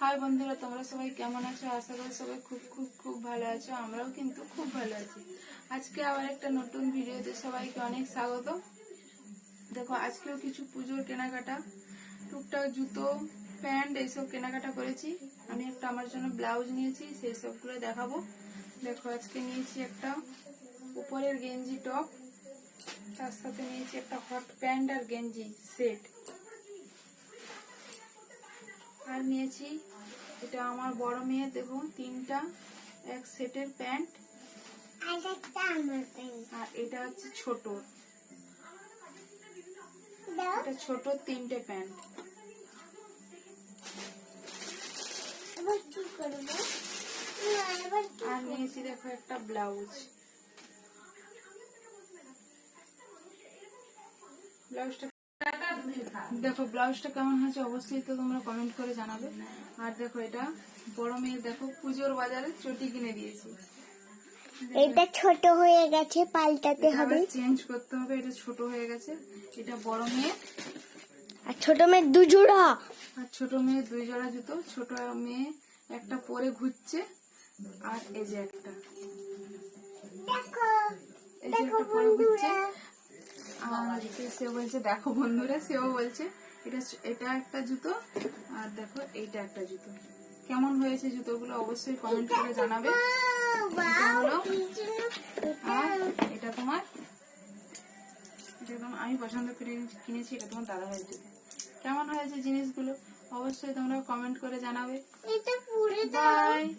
High বন্ধুরা, তোমরা সবাই কেমন আছো? আশা করি সবাই খুব খুব খুব ভালো আছো। আমরাও কিন্তু খুব ভালো আছি। আজকে আবার একটা নতুন ভিডিওতে সবাইকে অনেক স্বাগত। দেখো, আজকেও কিছু পুজোর কেনাকাটা, টুকটাক জুতো, প্যান্ট এইসব কেনাকাটা করেছি। আমি একটা আমার জন্য ব্লাউজ নিয়েছি, সেই সবগুলো দেখাবো। দেখো, আজকে নিয়েছি একটা উপরের গেঞ্জি টপ, তার সাথে নিয়েছি একটা হট প্যান্ট আর গেঞ্জি সেট। আর নিয়েছি। এটা আমার বড় মেয়ে দেখুন তিনটা এক সেটের প্যান্ট। আর এটা হচ্ছে ছোট। এটা ছোট তিনটে প্যান্ট। আর নিয়েছি দেখো একটা ব্লাউজ। ব্লাউজটা দেখো ব্লাউজটা কেমন হয়েছে অবশ্যই তো তোমরা কমেন্ট করে জানাবে। আর দেখো এটা বড় মেয়ে দেখো পুজোর বাজারে চটি কিনে দিয়েছি। এটা ছোট হয়ে গেছে পাল্টাতে হবে। চেঞ্জ করতে হবে এটা ছোট হয়ে গেছে। এটা বড় মেয়ে। আর ছোট মেয়ের দু জোড়া। আর ছোট মেয়ে দুই জোড়া জুতো ছোট মেয়ে একটা পরে ঘুরছে আর এই যে একটা। দেখো এই যে একটা পরে ঘুরছে আর সে- বলছে দেখো বন্ধুরা সেও বলছে এটা এটা একটা জুতো আর দেখো এইটা একটা জুতো। কেমন হয়েছে জুতোগুলো অবশ্যই কমেন্ট করে জানাবে। এটা হলো আর এটা তোমার আমি পছন্দ করে কিনেছি এটা তোমার দাদা ভাইয়ের জুতো। কেমন হয়েছে জিনিসগুলো অবশ্যই তোমরা কমেন্ট করে জানাবে। এটা পুরো বাই